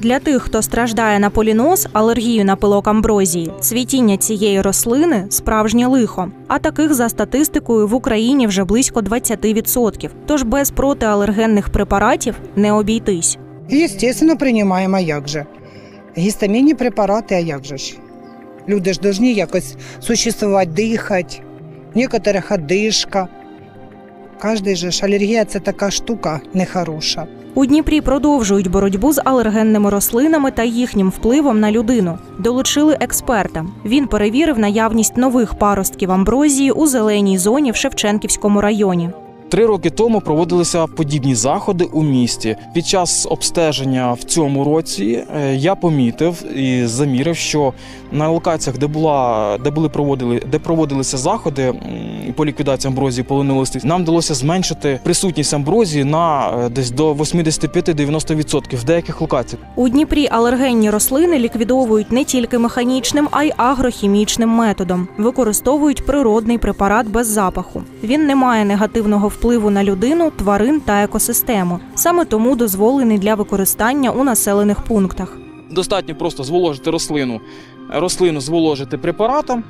Для тих, хто страждає на поліноз, алергію на пилок амброзії, цвітіння цієї рослини справжнє лихо. А таких за статистикою в Україні вже близько 20%. Тож без протиалергенних препаратів не обійтись. Естественно, приймаємо, як же? Гістамінні препарати, а як же ж? Люди ж повинні якось существувати, дихати. Некоторих одишка. Кожний же ж алергія це така штука нехороша. У Дніпрі продовжують боротьбу з алергенними рослинами та їхнім впливом на людину. Долучили експерта. Він перевірив наявність нових паростків амброзії у зеленій зоні в Шевченківському районі. Три роки тому проводилися подібні заходи у місті. Під час обстеження в цьому році е, я помітив і замірив, що на локаціях, де була де були проводили, де проводилися заходи по ліквідації амброзії полинного листя, нам вдалося зменшити присутність амброзії на е, десь до 85-90% в деяких локаціях. У Дніпрі алергенні рослини ліквідовують не тільки механічним, а й агрохімічним методом. Використовують природний препарат без запаху. Він не має негативного впливу на людину, тварин та екосистему. Саме тому дозволений для використання у населених пунктах. Достатньо просто зволожити рослину, рослину зволожити препаратом,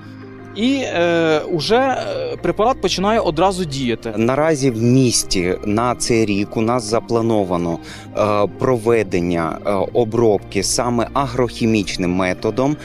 і е, уже е, препарат починає одразу діяти. Наразі в місті на цей рік у нас заплановано е, проведення е, обробки саме агрохімічним методом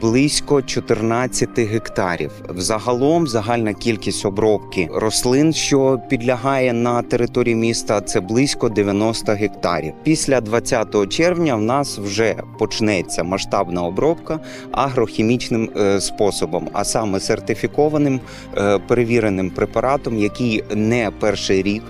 близько 14 гектарів. Взагалом загальна кількість обробки рослин, що підлягає на території міста, це близько 90 гектарів. Після 20 червня в нас вже почнеться масштабна обробка агрохімічним е, способом, а саме сертифікованим е, перевіреним препаратом, який не перший рік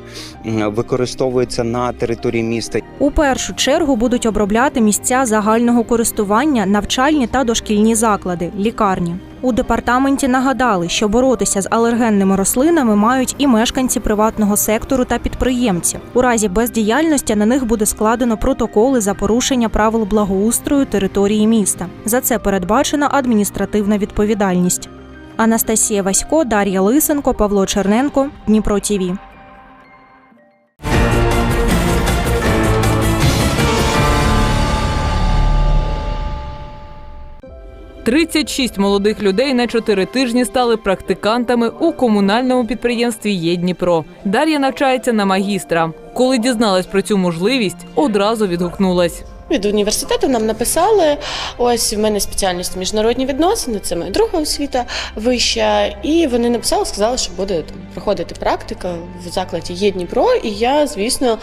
використовується на території міста. У першу чергу будуть обробляти місця загального користування, навчальні та дошкільні заклади, лікарні. У департаменті нагадали, що боротися з алергенними рослинами мають і мешканці приватного сектору та підприємці. У разі бездіяльності на них буде складено протоколи за порушення правил благоустрою території міста. За це передбачена адміністративна відповідальність. Анастасія Васько, Дар'я Лисенко, Павло Черненко, Дніпро ТІВІ. – 36 молодих людей на 4 тижні стали практикантами у комунальному підприємстві «Єдніпро». Дар'я навчається на магістра. Коли дізналась про цю можливість, одразу відгукнулась. Від університету нам написали: ось в мене спеціальність міжнародні відносини, це моя друга освіта вища. І вони написали, сказали, що буде там проходити практика в закладі є Дніпро. І я, звісно,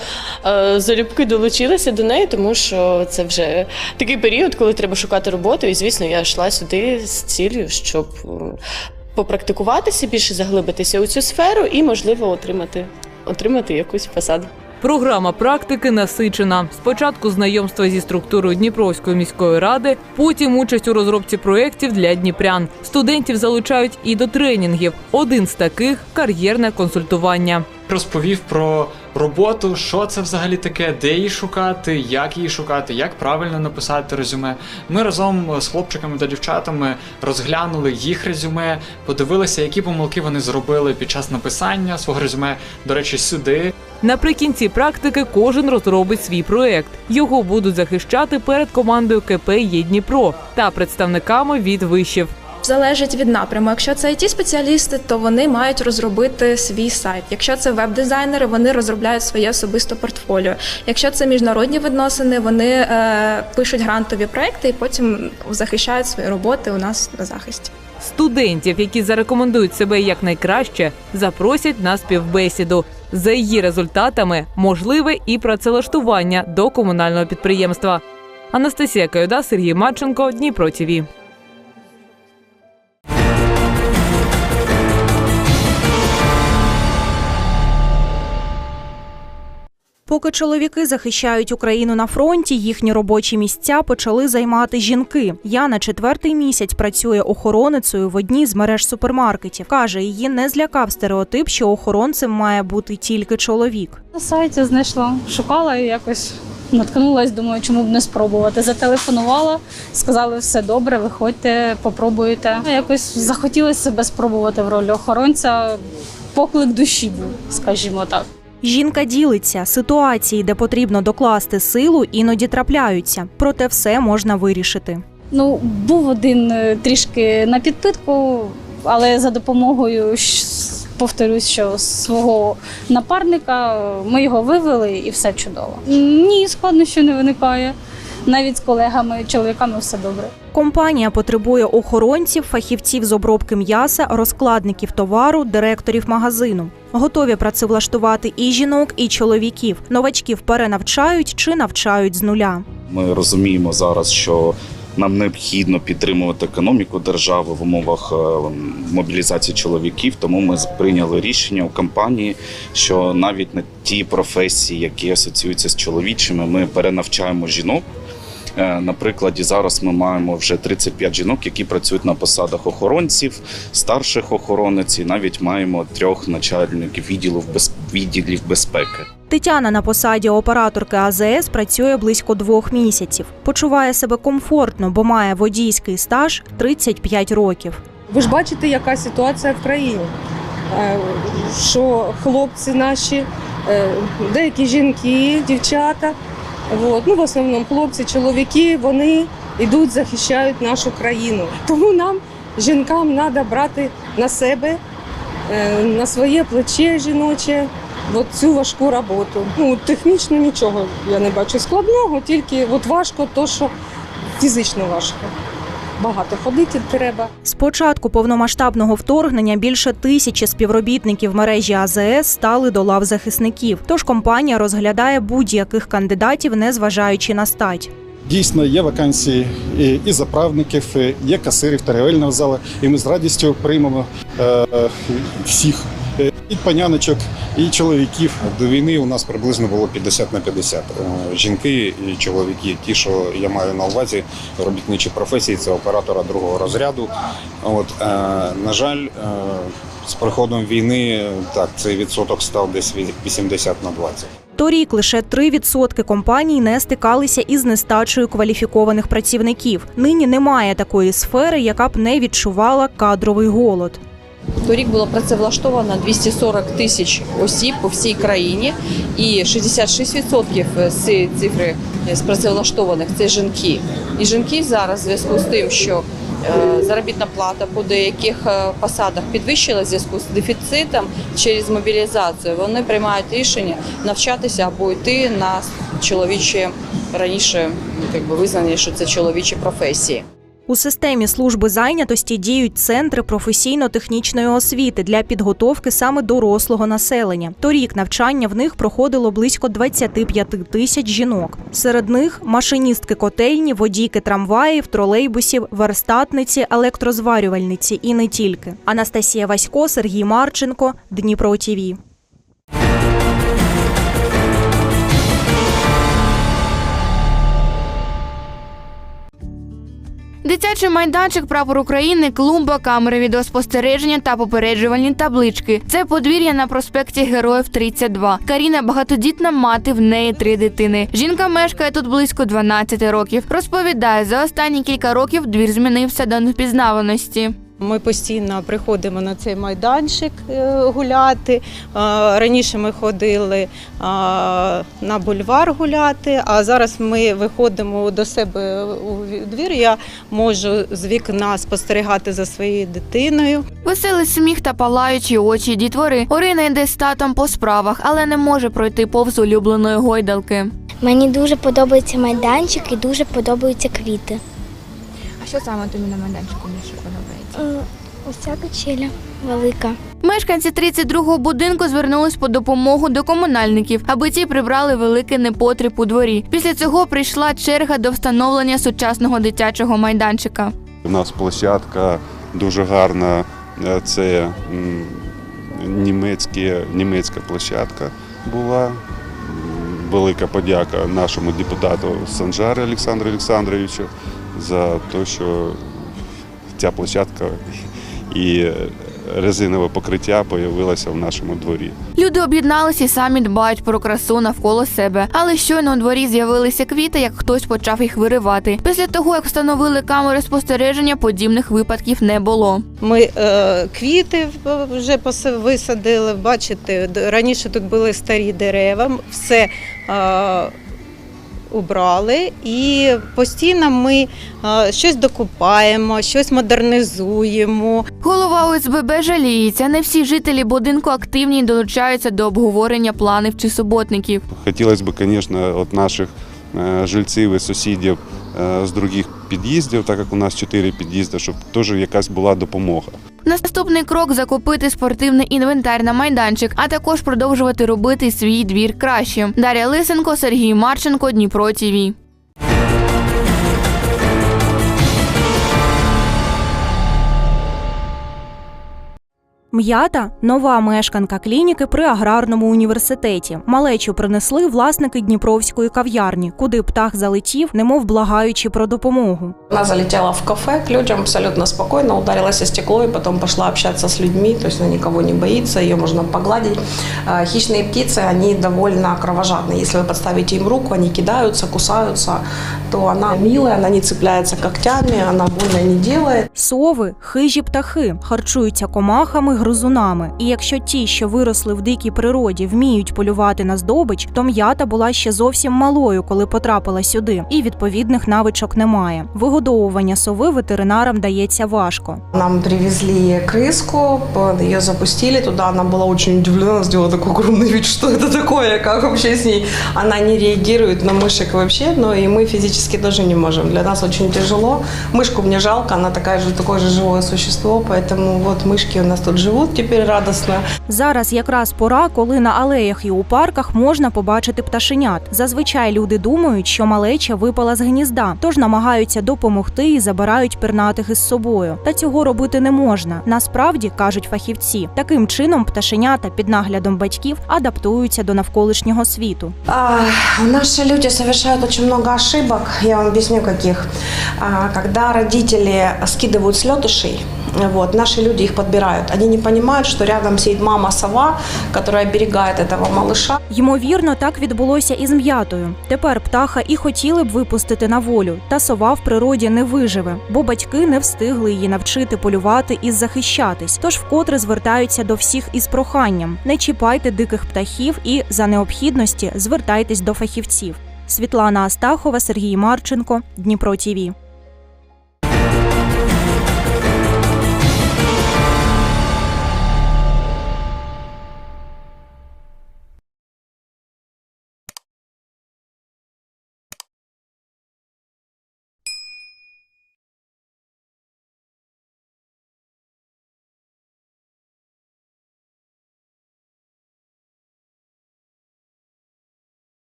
е, залюбки долучилася до неї, тому що це вже такий період, коли треба шукати роботу. І звісно, я йшла сюди з цілею, щоб е, попрактикуватися, більше заглибитися у цю сферу і, можливо, отримати, отримати якусь посаду. Програма практики насичена. Спочатку знайомство зі структурою Дніпровської міської ради, потім участь у розробці проєктів для дніпрян. Студентів залучають і до тренінгів. Один з таких кар'єрне консультування. розповів про роботу, що це взагалі таке, де її шукати, як її шукати, як правильно написати резюме. Ми разом з хлопчиками та дівчатами розглянули їх резюме, подивилися, які помилки вони зробили під час написання свого резюме. До речі, сюди Наприкінці практики кожен розробить свій проект. Його будуть захищати перед командою КП «Є Дніпро та представниками від вишів. Залежить від напряму. Якщо це it спеціалісти, то вони мають розробити свій сайт. Якщо це веб-дизайнери, вони розробляють своє особисте портфоліо. Якщо це міжнародні відносини, вони е, пишуть грантові проекти і потім захищають свої роботи у нас на захисті. Студентів, які зарекомендують себе якнайкраще, запросять на співбесіду. За її результатами можливе і працевлаштування до комунального підприємства. Анастасія Каюда, Сергій Марченко, Дніпро ТІВІ. Поки чоловіки захищають Україну на фронті, їхні робочі місця почали займати жінки. Яна четвертий місяць працює охороницею в одній з мереж супермаркетів. каже, її не злякав стереотип, що охоронцем має бути тільки чоловік. На сайті знайшла, шукала і якось наткнулась, думаю, чому б не спробувати. Зателефонувала, сказали, все добре, виходьте, попробуйте. Якось захотілося себе спробувати в ролі охоронця. Поклик душі був, скажімо так. Жінка ділиться ситуації, де потрібно докласти силу, іноді трапляються, проте все можна вирішити. Ну, був один е, трішки на підпитку, але за допомогою повторюсь, що свого напарника е, ми його вивели і все чудово. Ні, складнощів не виникає. Навіть з колегами, чоловіками все добре. Компанія потребує охоронців, фахівців з обробки м'яса, розкладників товару, директорів магазину. Готові працевлаштувати і жінок, і чоловіків. Новачків перенавчають чи навчають з нуля. Ми розуміємо зараз, що нам необхідно підтримувати економіку держави в умовах е, мобілізації чоловіків. Тому ми прийняли рішення у компанії, що навіть на ті професії, які асоціюються з чоловічими, ми перенавчаємо жінок. Е, На прикладі зараз ми маємо вже 35 жінок, які працюють на посадах охоронців, старших охоронець, і навіть маємо трьох начальників відділів без відділів безпеки. Тетяна на посаді операторки АЗС працює близько двох місяців. Почуває себе комфортно, бо має водійський стаж 35 років. Ви ж бачите, яка ситуація в країні. Е, Що хлопці наші, е, деякі жінки, дівчата, от, ну в основному хлопці, чоловіки, вони йдуть, захищають нашу країну. Тому нам, жінкам, треба брати на себе, е, на своє плече жіноче. От цю важку роботу. Ну, технічно нічого я не бачу складного, тільки от важко, то що фізично важко. Багато ходити треба. З початку повномасштабного вторгнення більше тисячі співробітників мережі АЗС стали до лав захисників. Тож компанія розглядає будь-яких кандидатів, незважаючи на стать. Дійсно, є вакансії і, і заправників, і є касирів торгівельного залу, і ми з радістю приймемо е, е, всіх і паняночок, і чоловіків. До війни у нас приблизно було 50 на 50. Е, Жінки і чоловіки. Ті, що я маю на увазі, робітничі професії, це оператора другого розряду. От, е, на жаль, е, з приходом війни так цей відсоток став десь 80 на 20. Торік лише 3% компаній не стикалися із нестачею кваліфікованих працівників. Нині немає такої сфери, яка б не відчувала кадровий голод. Торік було працевлаштовано 240 тисяч осіб по всій країні, і 66% з цифри з працевлаштованих це жінки. І жінки зараз в зв'язку з тим, що е, заробітна плата по деяких е, посадах підвищила в зв'язку з дефіцитом через мобілізацію. Вони приймають рішення навчатися або йти на чоловічі раніше ну, якби визнані, що це чоловічі професії. У системі служби зайнятості діють центри професійно-технічної освіти для підготовки саме дорослого населення. Торік навчання в них проходило близько 25 тисяч жінок. Серед них машиністки котельні, водійки трамваїв, тролейбусів, верстатниці, електрозварювальниці і не тільки. Анастасія Васько, Сергій Марченко, Дніпро ТІВІ. Дитячий майданчик прапор України, клумба, камери відеоспостереження та попереджувальні таблички. Це подвір'я на проспекті Героїв 32. Каріна багатодітна мати, в неї три дитини. Жінка мешкає тут близько 12 років. Розповідає, за останні кілька років двір змінився до невпізнаваності. Ми постійно приходимо на цей майданчик е, гуляти. Е, Раніше ми ходили е, на бульвар гуляти, а зараз ми виходимо до себе у двір. Я можу з вікна спостерігати за своєю дитиною. Веселий сміх та палаючі очі дітвори. Орина йде з татом по справах, але не може пройти повз улюбленої гойдалки. Мені дуже подобається майданчик і дуже подобаються квіти. А що саме тобі на майданчику більше подобається? Е, Ось ця качеля велика. Мешканці 32-го будинку звернулись по допомогу до комунальників, аби ті прибрали великий непотріб у дворі. Після цього прийшла черга до встановлення сучасного дитячого майданчика. У нас площадка дуже гарна. Е, Це німецькі, німецька площадка була. Велика подяка нашому депутату Санжарі Олександру Олександровичу за те, що ця площадка і резинове покриття з'явилося в нашому дворі. Люди об'єдналися і самі дбають про красу навколо себе. Але щойно у дворі з'явилися квіти, як хтось почав їх виривати. Після того, як встановили камери спостереження, подібних випадків не було. Ми е, квіти вже висадили. Бачите, раніше тут були старі дерева, все е, убрали, і постійно ми е, щось докупаємо, щось модернізуємо. Голова ОСББ жаліється. Не всі жителі будинку активні і долучаються до обговорення планів чи суботників. Хотілося б, звісно, від наших е, жильців і сусідів е, з других під'їздів, так як у нас чотири під'їзди, щоб теж якась була допомога. Наступний крок закупити спортивний інвентар на майданчик, а також продовжувати робити свій двір кращим. Дар'я Лисенко, Сергій Марченко, Дніпро ТІВІ. М'ята нова мешканка клініки при аграрному університеті. Малечу принесли власники Дніпровської кав'ярні, куди птах залетів, немов благаючи про допомогу. Она залетела в кафе к людям абсолютно спокойно, ударилась о стекло и потом пошла общаться с людьми, то есть она никого не боится, ее можно погладить. А, Хищные птицы, они довольно кровожадные. Если вы подставите им руку, они кидаются, кусаются, то она милая, она не цепляется когтями, она больно не делает. Сови, хижі птахи, харчуються комахами, гризунами. І якщо ті, що виросли в дикій природі, вміють полювати на здобич, то м'ята була ще зовсім малою, коли потрапила сюди, і відповідних навичок немає. Вигодовування сови ветеринарам дається важко. Нам привезли крыску, ее запустили туда, она была очень удивлена, сделала такой огромный вид, что это такое, как вообще с ней. Она не реагирует на мышек вообще, но и мы физически тоже не можем. Для нас очень тяжело. Мышку мне жалко, она такая же, такое же живое существо, поэтому вот мышки у нас тут живут теперь радостно. Зараз якраз пора, коли на алеях і у парках можна побачити пташенят. Зазвичай люди думають, що малеча випала з гнізда, тож намагаються допомогти і забирають пернатих із собою. Та цього робити не можна. Насправді кажуть фахівці, таким чином пташенята під наглядом батьків адаптуються до навколишнього світу. А, Наши люди совершают очень много ошибок. Я вам объясню, каких. А, Когда родители скидывают с вот, наши люди их подбирают. Они не понимают, что рядом сидит мама-сова, которая оберегает этого малыша. Ймовірно, так відбулося і з м'ятою. Тепер птаха і хотіли б випустити на волю, та сова в природі не виживе, бо батьки не встигли її навчити полювати і захищатись. Тож вкотре звертаються до всіх із проханням: не чіпайте диких птахів і за необхідності звертайтесь до фахівців. Світлана Астахова, Сергій Марченко, Дніпро ТІВІ.